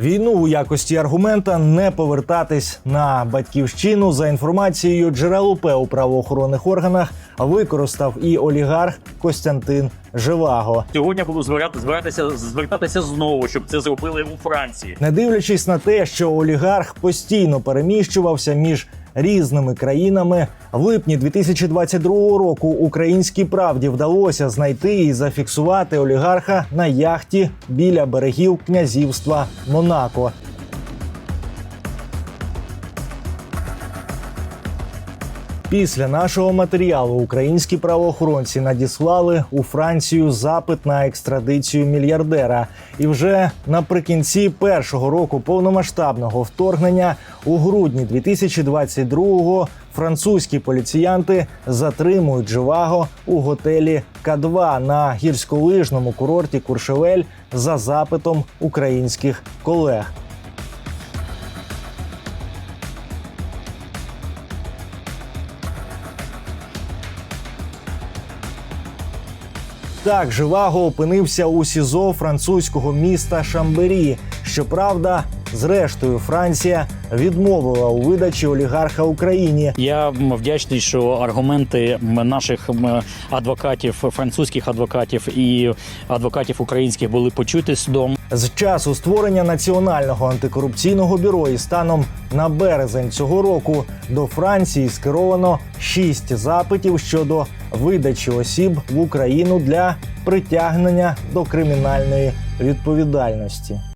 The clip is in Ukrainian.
Війну у якості аргумента не повертатись на батьківщину за інформацією джерел УП у правоохоронних органах використав і олігарх Костянтин Живаго. Сьогодні буду звертати, звертатися, звертатися знову, щоб це зробили у Франції. Не дивлячись на те, що олігарх постійно переміщувався між різними країнами, в липні 2022 року українській правді вдалося знайти і зафіксувати олігарха на яхті біля берегів князівства Монако. Після нашого матеріалу українські правоохоронці надіслали у Францію запит на екстрадицію мільярдера. І вже наприкінці першого року повномасштабного вторгнення у грудні 2022-го французькі поліціянти затримують Живаго у готелі К2 на гірськолижному курорті Куршевель за запитом українських колег. Так, Живаго опинився у СІЗО французького міста Шамбері. Щоправда, зрештою, Франція відмовила у видачі олігарха Україні. Я вдячний, що аргументи наших адвокатів, французьких адвокатів і адвокатів українських були почуті судом. З часу створення національного антикорупційного бюро і станом на березень цього року до Франції скеровано шість запитів щодо видачі осіб в Україну для притягнення до кримінальної відповідальності.